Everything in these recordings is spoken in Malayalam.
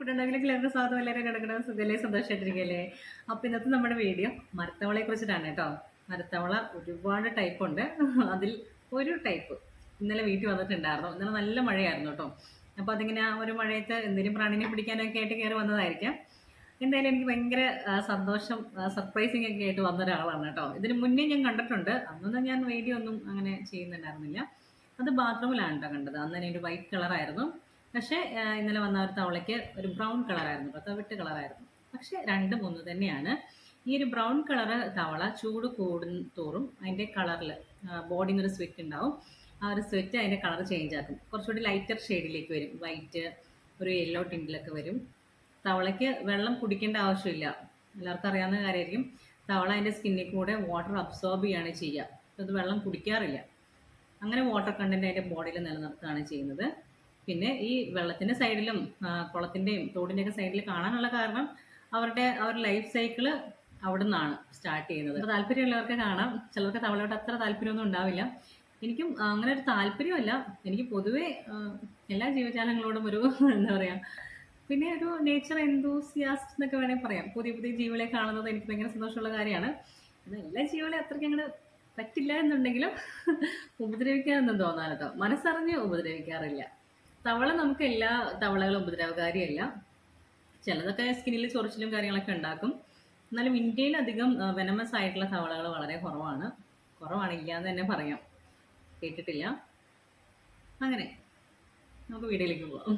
കുട്ടുണ്ടെങ്കിലും എല്ലാവരും സ്വാഗതം എല്ലാവരും കിടക്കണം സുഖല്ലേ? സന്തോഷമായിട്ടിരിക്കല്ലേ ഇന്നത്തെ നമ്മുടെ വീഡിയോ മരത്തവളയെ കുറിച്ചിട്ടാണ് കേട്ടോ. മരത്തവള ഒരുപാട് ടൈപ്പ് ഉണ്ട്. അതിൽ ഒരു ടൈപ്പ് ഇന്നലെ വീട്ടിൽ വന്നിട്ടുണ്ടായിരുന്നു. ഇന്നലെ നല്ല മഴയായിരുന്നു കേട്ടോ. അപ്പോൾ അതിങ്ങനെ ഒരു മഴയത്ത് എന്തെങ്കിലും പ്രാണിനെ പിടിക്കാനൊക്കെ ആയിട്ട് കയറി വന്നതായിരിക്കാം. എന്തായാലും എനിക്ക് ഭയങ്കര സന്തോഷം സർപ്രൈസിങ് ഒക്കെ ആയിട്ട് വന്ന ഒരാളാണ് കേട്ടോ. ഇതിന് മുന്നേ ഞാൻ കണ്ടിട്ടുണ്ട്. അന്നൊന്നും ഞാൻ വീഡിയോ ഒന്നും അങ്ങനെ ചെയ്യുന്നുണ്ടായിരുന്നില്ല. അത് ബാത്റൂമിലാണ് കേട്ടോ കണ്ടത്. അന്ന് ഒരു വൈറ്റ് കളറായിരുന്നു പക്ഷേ ഇന്നലെ വന്ന ഒരു തവളയ്ക്ക് ഒരു ബ്രൗൺ കളറായിരുന്നു കേട്ടോ തവിട്ട് കളറായിരുന്നു. പക്ഷേ രണ്ടും ഒന്ന് തന്നെയാണ്. ഈ ഒരു ബ്രൗൺ കളർ തവള ചൂട് കൂടും തോറും അതിന്റെ കളറിൽ ബോഡിന്ന് ഒരു സ്വിറ്റ് ഉണ്ടാവും. ആ ഒരു സ്വിറ്റ് അതിന്റെ കളർ ചേഞ്ച് ആക്കും. കുറച്ചുകൂടി ലൈറ്റർ ഷെയ്ഡിലേക്ക് വരും. വൈറ്റ് ഒരു യെല്ലോ ടിന്റിലൊക്കെ വരും. തവളയ്ക്ക് വെള്ളം കുടിക്കേണ്ട ആവശ്യമില്ല. എല്ലാവർക്കും അറിയാവുന്ന കാര്യമായിരിക്കും. തവള അതിന്റെ സ്കിന്നിൽ കൂടെ വാട്ടർ അബ്സോർബ് ചെയ്യാണ് ചെയ്യുക. അത് വെള്ളം കുടിക്കാറില്ല. അങ്ങനെ വാട്ടർ കണ്ടന്റ് അതിന്റെ ബോഡിയിൽ നിലനിർത്തുകയാണ് ചെയ്യുന്നത്. പിന്നെ ഈ വെള്ളത്തിന്റെ സൈഡിലും കുളത്തിന്റെയും തോടിന്റെയൊക്കെ സൈഡിൽ കാണാനുള്ള കാരണം അവരുടെ അവർ ലൈഫ് സൈക്കിൾ അവിടെ നിന്നാണ് സ്റ്റാർട്ട് ചെയ്യുന്നത്. അപ്പോൾ താല്പര്യമുള്ളവർക്ക് കാണാം. ചിലർക്ക് തവളയോട് അത്ര താല്പര്യമൊന്നും ഉണ്ടാവില്ല. എനിക്കും അങ്ങനെ ഒരു താല്പര്യമല്ല. എനിക്ക് പൊതുവേ എല്ലാ ജീവജാലങ്ങളോടും ഒരു എന്താ പറയുക പിന്നെ ഒരു നേച്ചർ എന്തൂസിയാസ്റ്റ് എന്നൊക്കെ വേണമെങ്കിൽ പറയാം. പുതിയ പുതിയ ജീവികളെ കാണുന്നത് എനിക്ക് ഭയങ്കര സന്തോഷമുള്ള കാര്യമാണ്. എല്ലാ ജീവികളെ അത്രയ്ക്ക് അങ്ങനെ പറ്റില്ല എന്നുണ്ടെങ്കിലും ഉപദ്രവിക്കാനൊന്നും കേട്ടോ മനസ്സറിഞ്ഞ് ഉപദ്രവിക്കാറില്ല. തവള നമുക്ക് എല്ലാ തവളകളും ഉപദ്രവകാരിയല്ല. ചിലതൊക്കെ സ്കിന്നിൽ ചൊറിച്ചിലും കാര്യങ്ങളൊക്കെ ഉണ്ടാക്കും. എന്നാലും ഇന്ത്യയിൽ അധികം വെനമസ് ആയിട്ടുള്ള തവളകൾ വളരെ കുറവാണ്. കുറവാണ് ഇല്ല എന്ന് തന്നെ പറയാം. കേട്ടിട്ടില്ല. അങ്ങനെ. നമുക്ക് വീഡിയോയിലേക്ക് പോവാം.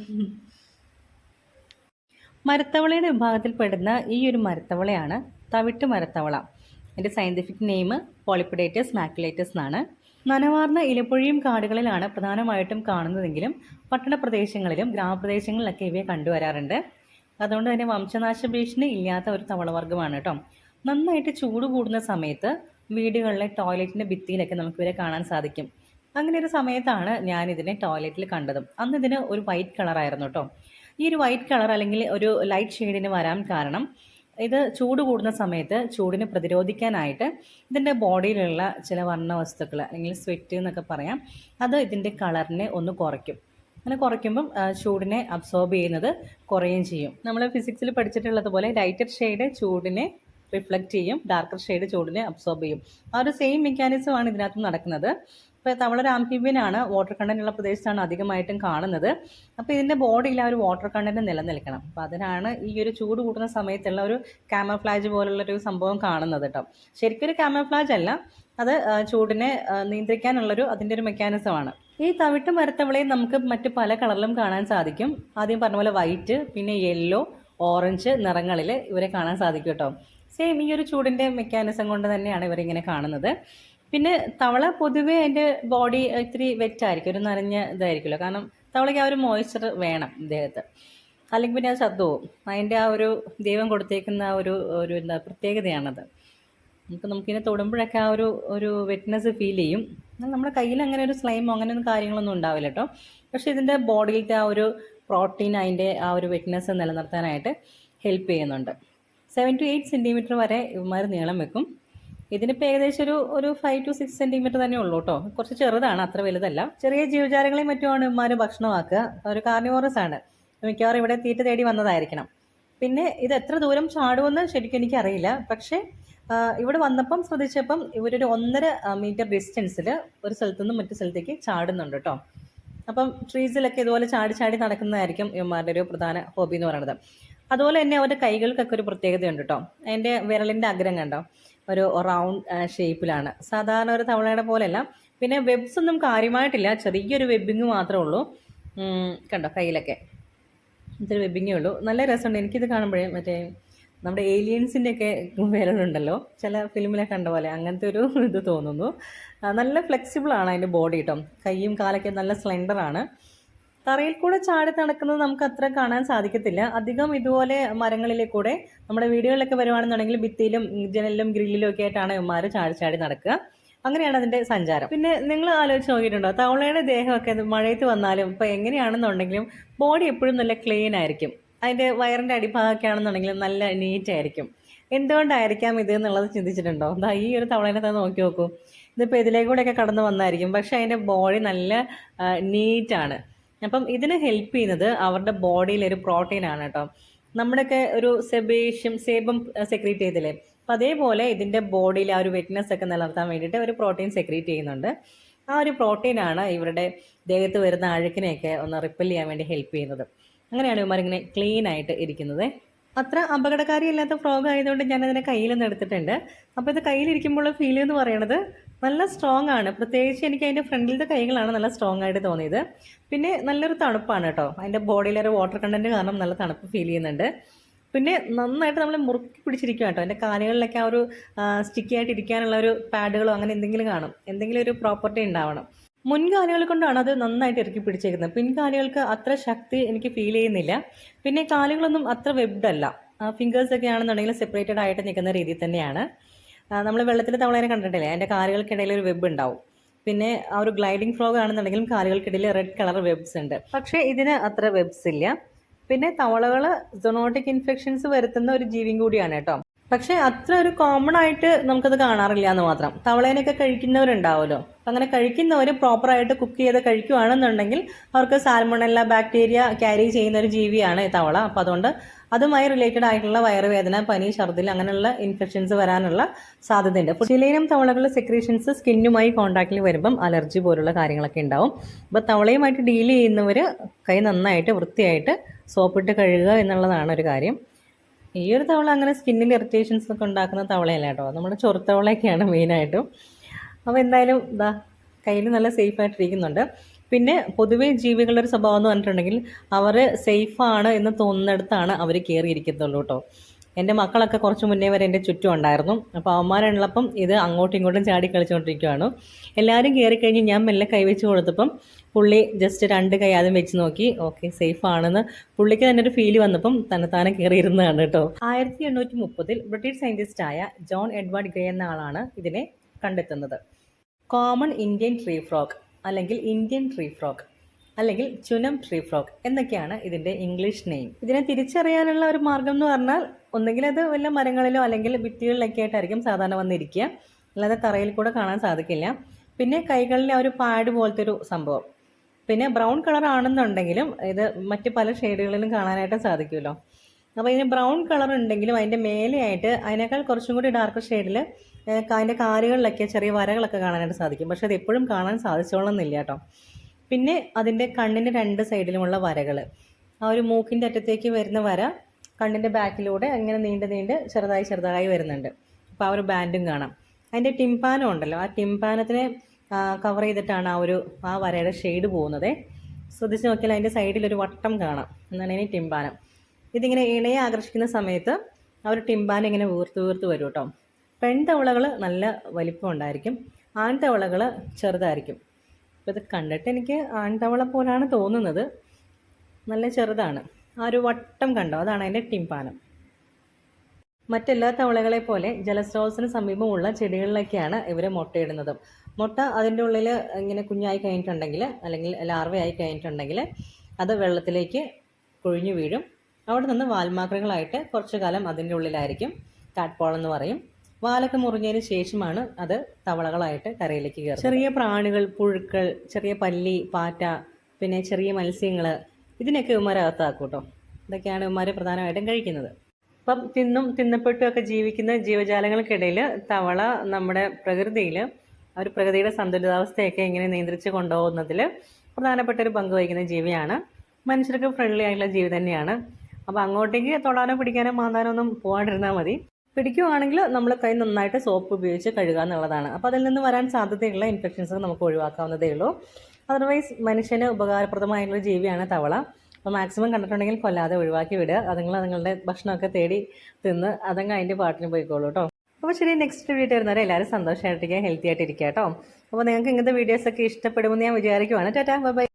മരത്തവളയുടെ വിഭാഗത്തിൽ പെടുന്ന ഈ ഒരു മരത്തവളയാണ് തവിട്ട് മരത്തവള. എന്റെ സയന്റിഫിക് നെയിം പോളിപ്പിഡേറ്റസ് മാക്കുലേറ്റസ് എന്നാണ്. നനവാർന്ന ഇലപ്പൊഴിയും കാടുകളിലാണ് പ്രധാനമായിട്ടും കാണുന്നതെങ്കിലും പട്ടണ പ്രദേശങ്ങളിലും ഗ്രാമപ്രദേശങ്ങളിലൊക്കെ ഇവയെ കണ്ടുവരാറുണ്ട്. അതുകൊണ്ട് തന്നെ വംശനാശ ഭീഷണി ഇല്ലാത്ത ഒരു തവളവർഗമാണ് കേട്ടോ. നന്നായിട്ട് ചൂട് കൂടുന്ന സമയത്ത് വീടുകളിലെ ടോയ്ലറ്റിന്റെ ഭിത്തിയിലൊക്കെ നമുക്ക് ഇവരെ കാണാൻ സാധിക്കും. അങ്ങനെ ഒരു സമയത്താണ് ഞാൻ ഇതിനെ ടോയ്ലറ്റിൽ കണ്ടതും. അന്ന് ഇതിന് ഒരു വൈറ്റ് കളറായിരുന്നു കേട്ടോ. ഈ ഒരു വൈറ്റ് കളർ അല്ലെങ്കിൽ ഒരു ലൈറ്റ് ഷെയ്ഡിന് വരാൻ കാരണം ഇത് ചൂട് കൂടുന്ന സമയത്ത് ചൂടിനെ പ്രതിരോധിക്കാനായിട്ട് ഇതിന്റെ ബോഡിയിലുള്ള ചില വർണ വസ്തുക്കൾ അല്ലെങ്കിൽ സ്വെറ്റ് എന്നൊക്കെ പറയാം അത് ഇതിന്റെ കളറിനെ ഒന്ന് കുറയ്ക്കും. അങ്ങനെ കുറയ്ക്കുമ്പം ചൂടിനെ അബ്സോർബ് ചെയ്യുന്നത് കുറയുകയും ചെയ്യും. നമ്മൾ ഫിസിക്സിൽ പഠിച്ചിട്ടുള്ളതുപോലെ ലൈറ്റർ ഷെയ്ഡ് ചൂടിനെ റിഫ്ലക്റ്റ് ചെയ്യും ഡാർക്കർ ഷെയ്ഡ് ചൂടിനെ അബ്സോർബ് ചെയ്യും. ആ ഒരു സെയിം മെക്കാനിസമാണ് ഇതിനകത്ത് നടക്കുന്നത്. ഇപ്പോൾ തവളൊരു ആംഫീബിയനാണ് വാട്ടർ കണ്ടന്റ് ഉള്ള പ്രദേശത്താണ് അധികമായിട്ടും കാണുന്നത്. അപ്പോൾ ഇതിന്റെ ബോഡിയിൽ ആ ഒരു വാട്ടർ കണ്ടന്റ് നിലനിൽക്കണം. അപ്പോൾ അതിനാണ് ഈ ഒരു ചൂട് കൂട്ടുന്ന സമയത്തുള്ള ഒരു കാമഫ്ലാജ് പോലുള്ള ഒരു സംഭവം കാണുന്നത് കേട്ടോ ശരിക്കും ഒരു കാമഫ്ലാജ് അല്ല അത് ചൂടിനെ നിയന്ത്രിക്കാനുള്ളൊരു അതിന്റെ ഒരു മെക്കാനിസമാണ് ഈ തവിട്ട് മരത്തവളയെ നമുക്ക് മറ്റ് പല കളറിലും കാണാൻ സാധിക്കും. ആദ്യം പറഞ്ഞ പോലെ വൈറ്റ് പിന്നെ യെല്ലോ ഓറഞ്ച് നിറങ്ങളിൽ ഇവരെ കാണാൻ സാധിക്കും കേട്ടോ സെയിം ഈ ഒരു ചൂടിന്റെ മെക്കാനിസം കൊണ്ട് തന്നെയാണ് ഇവരിങ്ങനെ കാണുന്നത്. പിന്നെ തവള പൊതുവേ അതിന്റെ ബോഡി ഇത്തിരി വെറ്റായിരിക്കും ഒരു നനഞ്ഞ ഇതായിരിക്കുമല്ലോ. കാരണം തവളയ്ക്ക് ആ ഒരു മോയ്സ്ചർ വേണം ദേഹത്ത് അല്ലെങ്കിൽ പിന്നെ അത് ചത്തുപോകും അതിന്റെ ആ ഒരു ദൈവം കൊടുത്തേക്കുന്ന ആ ഒരു ഒരു എന്താ പ്രത്യേകതയാണത്. നമുക്ക് നമുക്കിതിനെ തൊടുമ്പോഴൊക്കെ ആ ഒരു ഒരു വെറ്റ്നസ് ഫീൽ ചെയ്യും. നമ്മുടെ കയ്യിൽ അങ്ങനെ ഒരു സ്ലൈമോ അങ്ങനെയൊന്നും കാര്യങ്ങളൊന്നും ഉണ്ടാവില്ല കേട്ടോ. പക്ഷേ ഇതിന്റെ ബോഡിയിലത്തെ ആ ഒരു പ്രോട്ടീൻ അതിന്റെ ആ ഒരു വെറ്റ്നസ് നിലനിർത്താനായിട്ട് ഹെൽപ്പ് ചെയ്യുന്നുണ്ട്. സെവൻ ടു എയ്റ്റ് സെന്റിമീറ്റർ വരെ ഇവന്മാർ നീളം വെക്കും. ഇതിനിപ്പോൾ ഏകദേശം ഒരു ഒരു ഫൈവ് ടു സിക്സ് സെന്റിമീറ്റർ തന്നെ ഉള്ളൂ കേട്ടോ കുറച്ച് ചെറുതാണ് അത്ര വലുതല്ല. ചെറിയ ജീവജാലങ്ങളെയും മറ്റുമാണ് ഉമ്മാർ ഭക്ഷണമാക്കുക. ഒരു കാർണിവോറസ് ആണ്. മിക്കവാറും ഇവിടെ തീറ്റ തേടി വന്നതായിരിക്കണം. പിന്നെ ഇത് എത്ര ദൂരം ചാടുമെന്ന് ശരിക്കും എനിക്കറിയില്ല. പക്ഷേ ഇവിടെ വന്നപ്പം ശ്രദ്ധിച്ചപ്പം ഇവരൊരു ഒന്നര മീറ്റർ ഡിസ്റ്റൻസിൽ ഒരു സ്ഥലത്തു നിന്നും മറ്റു സ്ഥലത്തേക്ക് ചാടുന്നുണ്ട് കേട്ടോ അപ്പം ട്രീസിലൊക്കെ ഇതുപോലെ ചാടി ചാടി നടക്കുന്നതായിരിക്കും ഇവന്മാരുടെ ഒരു പ്രധാന ഹോബി എന്ന് പറയുന്നത്. അതുപോലെ തന്നെ അവരുടെ കൈകൾക്കൊക്കെ ഒരു പ്രത്യേകതയുണ്ട് കേട്ടോ അതിന്റെ വിരലിന്റെ അഗ്രം കണ്ടോ? ഒരു റൗണ്ട് ഷേപ്പിലാണ് സാധാരണ ഒരു തവളയുടെ പോലെയല്ല. പിന്നെ വെബ്സ് ഒന്നും കാര്യമായിട്ടില്ല. ചെറിയൊരു വെബിങ് മാത്രമേ ഉള്ളൂ. കണ്ടോ കയ്യിലൊക്കെ. ഇത്തിരി വെബിങ്ങേ ഉള്ളൂ. നല്ല രസമുണ്ട്. എനിക്കിത് കാണുമ്പോഴേ മറ്റേ നമ്മുടെ ഏലിയൻസിന്റെ ഒക്കെ വിരലുണ്ടല്ലോ. ചില ഫിലിമിലെ കണ്ട പോലെ അങ്ങനത്തെ ഒരു ഇത് തോന്നുന്നു. നല്ല ഫ്ലെക്സിബിളാണ് അതിന്റെ ബോഡി കേട്ടോ കൈയും കാലൊക്കെ നല്ല സ്ലെൻഡർ ആണ്. തറയിൽ കൂടെ ചാടി നടക്കുന്നത് നമുക്ക് അത്ര കാണാൻ സാധിക്കത്തില്ല. അധികം ഇതുപോലെ മരങ്ങളിലെ കൂടെ നമ്മുടെ വീടുകളിലൊക്കെ വരുവാണെന്നുണ്ടെങ്കിൽ ഭിത്തിയിലും ജനലിലും ഗ്രില്ലിലും ഒക്കെ ആയിട്ടാണ് ഇവന്മാർ ചാടി ചാടി നടക്കുക. അങ്ങനെയാണ് അതിന്റെ സഞ്ചാരം. പിന്നെ നിങ്ങൾ ആലോചിച്ച് നോക്കിയിട്ടുണ്ടോ? തവളയുടെ ദേഹമൊക്കെ മഴയത്ത് വന്നാലും ഇപ്പൊ എങ്ങനെയാണെന്നുണ്ടെങ്കിലും ബോഡി എപ്പോഴും നല്ല ക്ലീൻ ആയിരിക്കും. അതിന്റെ വയറിന്റെ അടിഭാഗമൊക്കെ ആണെന്നുണ്ടെങ്കിലും നല്ല നീറ്റ് ആയിരിക്കും. എന്തുകൊണ്ടായിരിക്കാം ഇത് എന്നുള്ളത് ചിന്തിച്ചിട്ടുണ്ടോ? എന്താ ഈ ഒരു തവളേനെ തന്നെ നോക്കി നോക്കൂ. ഇതിപ്പോൾ ഇതിലേക്കൂടെയൊക്കെ കടന്നു വന്നായിരിക്കും. പക്ഷെ അതിന്റെ ബോഡി നല്ല നീറ്റാണ് അപ്പം ഇതിന് ഹെൽപ്പ് ചെയ്യുന്നത് അവരുടെ ബോഡിയിലെ ഒരു പ്രോട്ടീൻ ആണ് കേട്ടോ നമ്മുടെയൊക്കെ ഒരു സെബേഷ്യം സേബം സെക്രീറ്റ് ചെയ്തില്ലേ? അപ്പം അതേപോലെ ഇതിന്റെ ബോഡിയിൽ ആ ഒരു വെറ്റ്നസ് ഒക്കെ നിലനിർത്താൻ വേണ്ടിയിട്ട് ഒരു പ്രോട്ടീൻ സെക്രീറ്റ് ചെയ്യുന്നുണ്ട്. ആ ഒരു പ്രോട്ടീനാണ് ഇവരുടെ ദേഹത്ത് വരുന്ന അഴുക്കിനെയൊക്കെ ഒന്ന് റിപ്പൽ ചെയ്യാൻ വേണ്ടി ഹെൽപ്പ് ചെയ്യുന്നത്. അങ്ങനെയാണ് ഇവന്മാരിങ്ങനെ ക്ലീൻ ആയിട്ട് ഇരിക്കുന്നത്. അത്ര അപകടകാരിയല്ലാത്ത ഫ്രോഗ് ആയതുകൊണ്ട് ഞാനതിനെ കയ്യിൽ നിന്ന് എടുത്തിട്ടുണ്ട്. അപ്പോൾ ഇത് കയ്യിലിരിക്കുമ്പോൾ ഫീൽ എന്ന് പറയണത് നല്ല സ്ട്രോങ് ആണ്. പ്രത്യേകിച്ച് എനിക്ക് അതിന്റെ ഫ്രണ്ടിലത്തെ കൈകളാണ് നല്ല സ്ട്രോങ് ആയിട്ട് തോന്നിയത്. പിന്നെ നല്ലൊരു തണുപ്പാണ് കേട്ടോ അതിന്റെ ബോഡിയിലൊരു വാട്ടർ കണ്ടന്റ് കാരണം നല്ല തണുപ്പ് ഫീൽ ചെയ്യുന്നുണ്ട്. പിന്നെ നന്നായിട്ട് നമ്മൾ മുറുക്കി പിടിച്ചിരിക്കുക കേട്ടോ എന്റെ കാലുകളിലൊക്കെ ആ ഒരു സ്റ്റിക്കി ആയിട്ട് ഇരിക്കാനുള്ള ഒരു പാഡുകളോ അങ്ങനെ എന്തെങ്കിലും കാണും. എന്തെങ്കിലും ഒരു പ്രോപ്പർട്ടി ഉണ്ടാവണം. മുൻകാലുകൾ കൊണ്ടാണ് അത് നന്നായിട്ട് ഇറക്കി പിടിച്ചേക്കുന്നത്. പിൻകാലുകൾക്ക് അത്ര ശക്തി എനിക്ക് ഫീൽ ചെയ്യുന്നില്ല. പിന്നെ കാലുകളൊന്നും അത്ര വെബ്ഡ് അല്ല. ഫിംഗേഴ്സ് ഒക്കെ ആണെന്നുണ്ടെങ്കിൽ സെപ്പറേറ്റഡ് ആയിട്ട് നിൽക്കുന്ന രീതിയിൽ തന്നെയാണ്. നമ്മൾ വെള്ളത്തിൽ തവളേനെ കണ്ടിട്ടില്ലേ? അതിന്റെ കാലുകൾക്കിടയിൽ ഒരു വെബ് ഉണ്ടാവും. പിന്നെ ആ ഒരു ഗ്ലൈഡിംഗ് ഫ്രോഗ് ആണെന്നുണ്ടെങ്കിലും കാലുകൾക്കിടയിൽ റെഡ് കളർ വെബ്സ് ഉണ്ട്. പക്ഷേ ഇതിന് അത്ര വെബ്സ് ഇല്ല. പിന്നെ തവളകൾ സൊണോട്ടിക് ഇൻഫെക്ഷൻസ് വരുത്തുന്ന ഒരു ജീവിയും കൂടിയാണ് കേട്ടോ. പക്ഷേ അത്ര ഒരു കോമൺ ആയിട്ട് നമുക്കത് കാണാറില്ല എന്ന് മാത്രം തവളേനൊക്കെ കഴിക്കുന്നവരുണ്ടാവുമല്ലോ അങ്ങനെ കഴിക്കുന്നവർ പ്രോപ്പറായിട്ട് കുക്ക് ചെയ്ത് കഴിക്കുകയാണെന്നുണ്ടെങ്കിൽ അവർക്ക് സാൽമണല്ല ബാക്ടീരിയ ക്യാരി ചെയ്യുന്ന ഒരു ജീവിയാണ് തവള. അപ്പം അതുകൊണ്ട് അതുമായി റിലേറ്റഡ് ആയിട്ടുള്ള വയറുവേദന പനി ഛർദിൽ അങ്ങനെയുള്ള ഇൻഫെക്ഷൻസ് വരാനുള്ള സാധ്യതയുണ്ട്. ചിലയിനം തവളകളുടെ സെക്രീഷൻസ് സ്കിന്നുമായി കോൺടാക്റ്റിൽ വരുമ്പം അലർജി പോലുള്ള കാര്യങ്ങളൊക്കെ ഉണ്ടാവും. അപ്പോൾ തവളയുമായിട്ട് ഡീൽ ചെയ്യുന്നവർ കൈ നന്നായിട്ട് വൃത്തിയായിട്ട് സോപ്പിട്ട് കഴുകുക എന്നുള്ളതാണ് ഒരു കാര്യം. ഈ ഒരു തവള അങ്ങനെ സ്കിന്നിൽ ഇറിറ്റേഷൻസ് ഒക്കെ ഉണ്ടാക്കുന്ന തവളയല്ല കേട്ടോ. നമ്മുടെ ചൊറുത്തവളയൊക്കെയാണ് മെയിനായിട്ടും അപ്പോൾ എന്തായാലും ഇതാ കയ്യിൽ നല്ല സേഫ് ആയിട്ടിരിക്കുന്നുണ്ട് പിന്നെ പൊതുവേ ജീവികളുടെ ഒരു സ്വഭാവം എന്ന് പറഞ്ഞിട്ടുണ്ടെങ്കിൽ അവർ സേഫാണ് എന്ന് തോന്നുന്നിടത്താണ് അവർ കയറിയിരിക്കത്തുള്ളൂ കേട്ടോ. എന്റെ മക്കളൊക്കെ കുറച്ച് മുന്നേ വരെ എന്റെ ചുറ്റും ഉണ്ടായിരുന്നു. അപ്പോൾ അവന്മാരുള്ളപ്പം ഇത് അങ്ങോട്ടും ഇങ്ങോട്ടും ചാടി കളിച്ചുകൊണ്ടിരിക്കുകയാണ് എല്ലാവരും കയറി കഴിഞ്ഞ് ഞാൻ മെല്ലെ കൈവച്ച് കൊടുത്തപ്പം പുള്ളി ജസ്റ്റ് രണ്ട് കൈ ആദ്യം വെച്ച് നോക്കി. ഓക്കെ സേഫ് ആണെന്ന്. പുള്ളിക്ക് തന്നെ ഒരു ഫീൽ വന്നപ്പം തന്നെത്താനെ കയറിയിരുന്നതാണ് കേട്ടോ. ആയിരത്തി എണ്ണൂറ്റി മുപ്പതിൽ ബ്രിട്ടീഷ് സയന്റിസ്റ്റായ ജോൺ എഡ്വാർഡ് ഗ്രേ എന്ന ആളാണ് ഇതിനെ കണ്ടെത്തുന്നത്. കോമൺ ഇന്ത്യൻ ട്രീ ഫ്രോക്ക് അല്ലെങ്കിൽ ഇന്ത്യൻ ട്രീ ഫ്രോഗ് അല്ലെങ്കിൽ ചുനം ട്രീ ഫ്രോഗ് എന്നൊക്കെയാണ് ഇതിന്റെ ഇംഗ്ലീഷ് നെയിം ഇതിനെ തിരിച്ചറിയാനുള്ള ഒരു മാർഗം എന്ന് പറഞ്ഞാൽ ഒന്നുകിൽ അത് വല്ല മരങ്ങളിലോ അല്ലെങ്കിൽ ഭിത്തികളിലൊക്കെ ആയിട്ടായിരിക്കും സാധാരണ വന്നിരിക്കുക. അല്ലാതെ തറയിൽ കൂടെ കാണാൻ സാധിക്കില്ല. പിന്നെ കൈകളിലെ ഒരു പാഡ് പോലത്തെ ഒരു സംഭവം. പിന്നെ ബ്രൗൺ കളർ ആണെന്നുണ്ടെങ്കിലും ഇത് മറ്റ് പല ഷെയ്ഡുകളിലും കാണാനായിട്ട് സാധിക്കുമല്ലോ. അപ്പോൾ ഇതിന് ബ്രൗൺ കളർ ഉണ്ടെങ്കിലും അതിന്റെ മേലെയായിട്ട് അതിനേക്കാൾ കുറച്ചും കൂടി ഡാർക്ക് ഷെയ്ഡിൽ അതിന്റെ കാലുകളിലൊക്കെ ചെറിയ വരകളൊക്കെ കാണാനായിട്ട് സാധിക്കും. പക്ഷേ അത് എപ്പോഴും കാണാൻ സാധിച്ചോളണമെന്നില്ല കേട്ടോ. പിന്നെ അതിന്റെ കണ്ണിന് രണ്ട് സൈഡിലുമുള്ള വരകൾ ആ ഒരു മൂക്കിന്റെ അറ്റത്തേക്ക് വരുന്ന വര കണ്ണിന്റെ ബാക്കിലൂടെ അങ്ങനെ നീണ്ട് നീണ്ട് ചെറുതായി ചെറുതായി വരുന്നുണ്ട്. അപ്പോൾ ആ ഒരു ബാൻഡും കാണാം. അതിന്റെ ടിംപാനം ഉണ്ടല്ലോ. ആ ടിംപാനത്തിനെ കവർ ചെയ്തിട്ടാണ് ആ ഒരു ആ വരയുടെ ഷെയ്ഡ് പോകുന്നത്. ശ്രദ്ധിച്ച് നോക്കിയാൽ അതിന്റെ സൈഡിലൊരു വട്ടം കാണാം. എന്നാണ് ഇനി ടിംപാനം. ഇതിങ്ങനെ ഇണയെ ആകർഷിക്കുന്ന സമയത്ത് ആ ഒരു ടിംപാനം ഇങ്ങനെ വീർത്ത് വീർത്ത് വരും കേട്ടോ. പെൺതവളകൾ നല്ല വലിപ്പം ഉണ്ടായിരിക്കും. ആൺതവളകൾ ചെറുതായിരിക്കും. അപ്പോൾ ഇത് കണ്ടിട്ട് എനിക്ക് ആൺതവള പോലാണ് തോന്നുന്നത്. നല്ല ചെറുതാണ്. ആ ഒരു വട്ടം കണ്ടോ? അതാണ് അതിന്റെ ടിംപാനം മറ്റെല്ലാ തവളകളെ പോലെ ജലസ്രോതസ്സിന് സമീപമുള്ള ചെടികളിലൊക്കെയാണ് ഇവർ മുട്ടയിടുന്നത്. മുട്ട അതിന്റെ ഉള്ളിൽ ഇങ്ങനെ കുഞ്ഞായി കഴിഞ്ഞിട്ടുണ്ടെങ്കിൽ അല്ലെങ്കിൽ ലാർവയായി കഴിഞ്ഞിട്ടുണ്ടെങ്കിൽ അത് വെള്ളത്തിലേക്ക് കുഴിഞ്ഞു വീഴും. അവിടെ നിന്ന് വാൽമാക്രങ്ങളായിട്ട് കുറച്ചു കാലം അതിന്റെ ഉള്ളിലായിരിക്കും കാട്ട്പോളെന്ന് പറയും. വാലൊക്കെ മുറിഞ്ഞതിന് ശേഷമാണ് അത് തവളകളായിട്ട് കരയിലേക്ക് കയറുന്നത്. ചെറിയ പ്രാണികൾ പുഴുക്കൾ ചെറിയ പല്ലി പാറ്റ പിന്നെ ചെറിയ മത്സ്യങ്ങൾ ഇതിനൊക്കെ ഇവന്മാരകത്താക്കും കേട്ടോ ഇതൊക്കെയാണ് ഇവന്മാർ പ്രധാനമായിട്ടും കഴിക്കുന്നത്. അപ്പം തിന്നും തിന്നപ്പെട്ടും ഒക്കെ ജീവിക്കുന്ന ജീവജാലങ്ങൾക്കിടയിൽ തവള നമ്മുടെ പ്രകൃതിയിൽ ഒരു പ്രകൃതിയുടെ സന്തുലിതാവസ്ഥയൊക്കെ എങ്ങനെ നിയന്ത്രിച്ച് കൊണ്ടുപോകുന്നതിൽ പ്രധാനപ്പെട്ട ഒരു പങ്ക് വഹിക്കുന്ന ജീവിയാണ്. മനുഷ്യർക്ക് ഫ്രണ്ട്ലി ആയിട്ടുള്ള ജീവി തന്നെയാണ്. അപ്പം അങ്ങോട്ടേക്ക് തൊടാനോ പിടിക്കാനോ മാന്താനോ ഒന്നും പോകാണ്ടിരുന്നാൽ മതി. പിടിക്കുവാണെങ്കിൽ നമ്മൾ കൈ നന്നായിട്ട് സോപ്പ് ഉപയോഗിച്ച് കഴുകുക എന്നുള്ളതാണ്. അപ്പോൾ അതിൽ നിന്ന് വരാൻ സാധ്യതയുള്ള ഇൻഫെക്ഷൻസ് നമുക്ക് ഒഴിവാക്കാവുന്നതേ ഉള്ളൂ. അതർവൈസ് മനുഷ്യന് ഉപകാരപ്രദമായിട്ടുള്ള ജീവിയാണ് തവള. അപ്പോൾ മാക്സിമം കണ്ടിട്ടുണ്ടെങ്കിൽ കൊല്ലാതെ ഒഴിവാക്കി വിടുക. അതുങ്ങൾ അതുങ്ങളുടെ ഭക്ഷണമൊക്കെ തേടി തിന്ന് അതങ്ങ് അതിന്റെ പാട്ടിന് പോയിക്കോളൂ കേട്ടോ. അപ്പോൾ ശരി നെക്സ്റ്റ് വീഡിയോ വരുന്നവരെ എല്ലാവരും സന്തോഷമായിട്ടിരിക്കുക ഹെൽത്തി ആയിട്ടിരിക്കുക കേട്ടോ. അപ്പോൾ നിങ്ങൾക്ക് ഇങ്ങനത്തെ വീഡിയോസൊക്കെ ഇഷ്ടപ്പെടുമെന്ന് ഞാൻ വിചാരിക്കുവാണ്. Tata bye